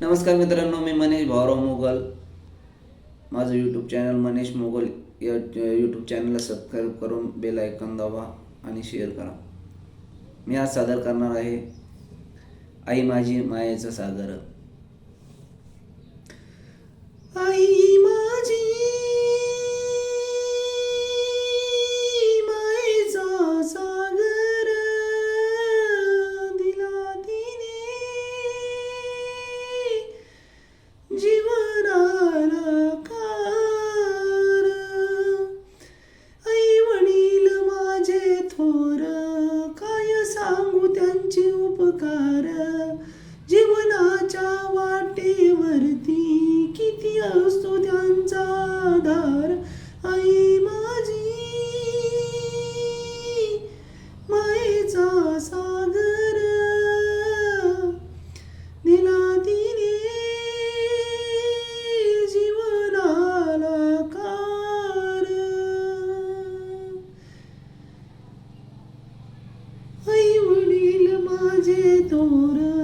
नमस्कार मित्रांनो मी मनीष भाऊराव मोगल. माझं यूट्यूब चॅनल मनीष मोगल. या यूट्यूब चॅनलला सबस्क्राईब करून बेल आयकॉन दाबा आणि शेअर करा. मी आज सादर करणार आहे आई माझी मायेचं सागर. थोर काय सांगू त्यांचे उपकार? जीवनाच्या वाटेवरती किती असतो त्यांचा आधार? आई वडील माझे थोर